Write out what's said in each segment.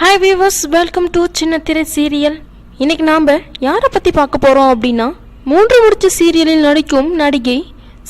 Hi viewers welcome to சின்ன திரை serial இன்னைக்கு நாம் யாரை பற்றி பார்க்க போகிறோம் அப்படின்னா மூன்று முடிச்ச சீரியலில் நடிக்கும் நடிகை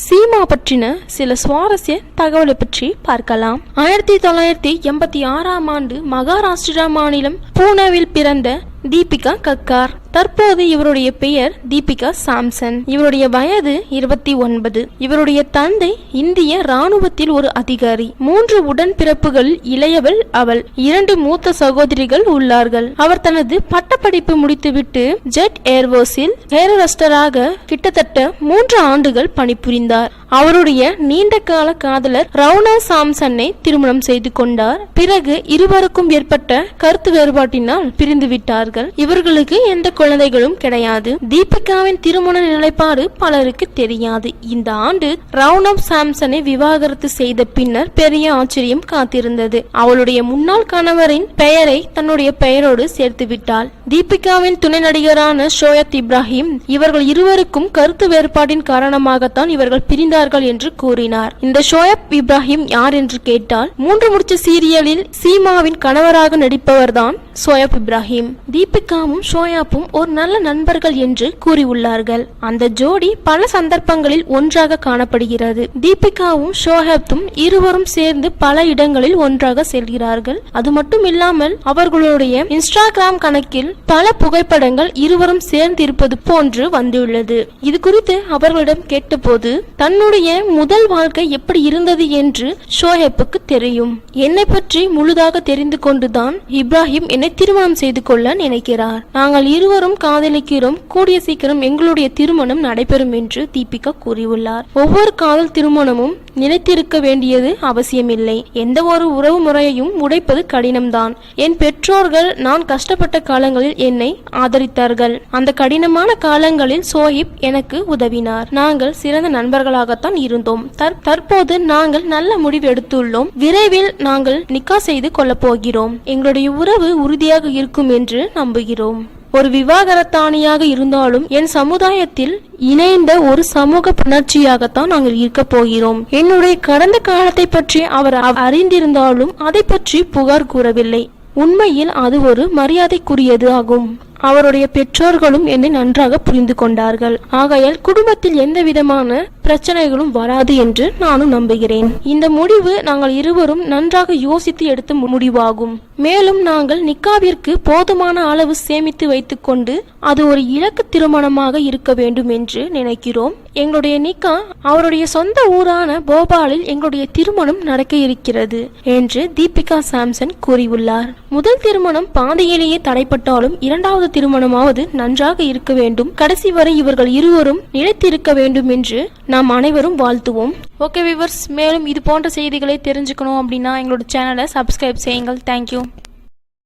சீமா பற்றின சில சுவாரஸ்ய தகவலை பற்றி பார்க்கலாம். ஆயிரத்தி தொள்ளாயிரத்தி எண்பத்தி ஆறாம் ஆண்டு மகாராஷ்டிரா மாநிலம் பூனேவில் பிறந்த தீபிகா கக்கார். தற்போது இவருடைய பெயர் தீபிகா சாம்சன். இவருடைய வயது இருபத்தி ஒன்பது. இவருடைய தந்தை இந்திய ராணுவத்தில் ஒரு அதிகாரி. மூன்று உடன்பிறப்புகள் இளையவள் அவள். இரண்டு மூத்த சகோதரிகள் உள்ளார்கள். அவர் தனது பட்டப்படிப்பு முடித்துவிட்டு ஜெட் ஏர்வோஸில் ஏரோரஸ்டராக கிட்டத்தட்ட மூன்று ஆண்டுகள் பணிபுரிந்தார். அவருடைய நீண்ட கால காதலர் ரவுனா சாம்சனை திருமணம் செய்து கொண்டார். பிறகு இருவருக்கும் ஏற்பட்ட கருத்து வேறுபாட்டினால் பிரிந்து விட்டார்கள் இவர்களுக்கு எந்த குழந்தைகளும் கிடையாது. தீபிகாவின் திருமண நிலைப்பாடு பலருக்கு தெரியாது. இந்த ஆண்டு ரவுனப் சாம்சனை விவாகரத்து செய்த பின்னர் பெரிய ஆச்சரியம் காத்திருந்தது. அவளுடைய முன்னாள் கணவரின் பெயரை தன்னுடைய பெயரோடு சேர்த்து விட்டாள். தீபிகாவின் துணை நடிகரான ஷோயத் இப்ராஹிம் இவர்கள் இருவருக்கும் கருத்து வேறுபாட்டின் காரணமாகத்தான் இவர்கள் பிரிந்தார்கள் என்று கூறினார். இந்த ஷோயப் இப்ராஹிம் யார் என்று கேட்டால் மூன்று முடிச்ச சீரியலில் சீமாவின் கணவராக நடிப்பவர்தான் சோயப் இப்ராஹிம் தீபிகாவும் ஷோயாப்பும் ஒரு நல்ல நண்பர்கள் என்று கூறியுள்ளார்கள். அந்த ஜோடி பல சந்தர்ப்பங்களில் ஒன்றாக காணப்படுகிறது. தீபிகாவும் ஷோஹப்தும் இருவரும் சேர்ந்து பல இடங்களில் ஒன்றாக செல்கிறார்கள். அது மட்டும் இல்லாமல் அவர்களுடைய இன்ஸ்டாகிராம் கணக்கில் பல புகைப்படங்கள் இருவரும் சேர்ந்து இருப்பது போன்று வந்துள்ளது. இது குறித்து அவர்களிடம் கேட்டபோது தன்னுடைய முதல் வாழ்க்கை எப்படி இருந்தது என்று ஷோஹப்புக்கு தெரியும். என்னை பற்றி முழுதாக தெரிந்து கொண்டுதான் இப்ராஹிம் என்னை திருமணம் செய்து கொள்ள நினைக்கிறார். நாங்கள் இருவரும் காதலிக்கிறோம். கூடிய சீக்கிரம் எங்களுடைய திருமணம் நடைபெறும் என்று தீபிகா கூறியுள்ளார். ஒவ்வொரு காதல் திருமணமும் நிலைத்திருக்க வேண்டியது அவசியமில்லை. எந்த ஒரு உறவு முறையையும் உடைப்பது கடினம்தான். என் பெற்றோர்கள் நான் கஷ்டப்பட்ட காலங்களில் என்னை ஆதரித்தார்கள். அந்த கடினமான காலங்களில் சோஹிப் எனக்கு உதவினார். நாங்கள் சிறந்த நண்பர்களாகத்தான் இருந்தோம். தற்போது நாங்கள் நல்ல முடிவு எடுத்துள்ளோம். விரைவில் நாங்கள் நிக்கா செய்து கொள்ளப் போகிறோம். எங்களுடைய உறவு உறுதி உறுதியாக இருக்கும் என்று நம்புகிறோம். ஒரு விவாகரத்தானியாக இருந்தாலும் என் சமுதாயத்தில் இணைந்த ஒரு சமூக புணர்ச்சியாகத்தான் நாங்கள் இருக்க போகிறோம். என்னுடைய கடந்த காலத்தை பற்றி அவர் அறிந்திருந்தாலும் அதை பற்றி புகார் கூறவில்லை. உண்மையில் அது ஒரு மரியாதைக்குரியது ஆகும். அவருடைய பெற்றோர்களும் என்னை நன்றாக புரிந்து கொண்டார்கள். ஆகையால் குடும்பத்தில் எந்த விதமான பிரச்சனைகளும் வராது என்று நானும் நம்புகிறேன். இந்த முடிவு நாங்கள் இருவரும் நன்றாக யோசித்து எடுத்த முடிவாகும். மேலும் நாங்கள் நிக்காவிற்கு போதுமான அளவு சேமித்து வைத்துக்கொண்டு அது ஒரு இலக்கு திருமணமாக இருக்க வேண்டும் என்று நினைக்கிறோம். எங்களுடைய நிக்கா அவருடைய சொந்த ஊரான போபாலில் எங்களுடைய திருமணம் நடக்க இருக்கிறது என்று தீபிகா சாம்சன் கூறியுள்ளார். முதல் திருமணம் பாதையிலேயே தடைப்பட்டாலும் இரண்டாவது திருமணமாவது நன்றாக இருக்க வேண்டும். கடைசி வரை இவர்கள் இருவரும் நிலைத்திருக்க வேண்டும் என்று நாம் அனைவரும் வாழ்த்துவோம். ஓகே விவர்ஸ் மேலும் இது போன்ற செய்திகளை தெரிஞ்சுக்கணும் அப்படின்னா எங்களோட சேனலை சப்ஸ்கிரைப் செய்யுங்கள். தேங்க்யூ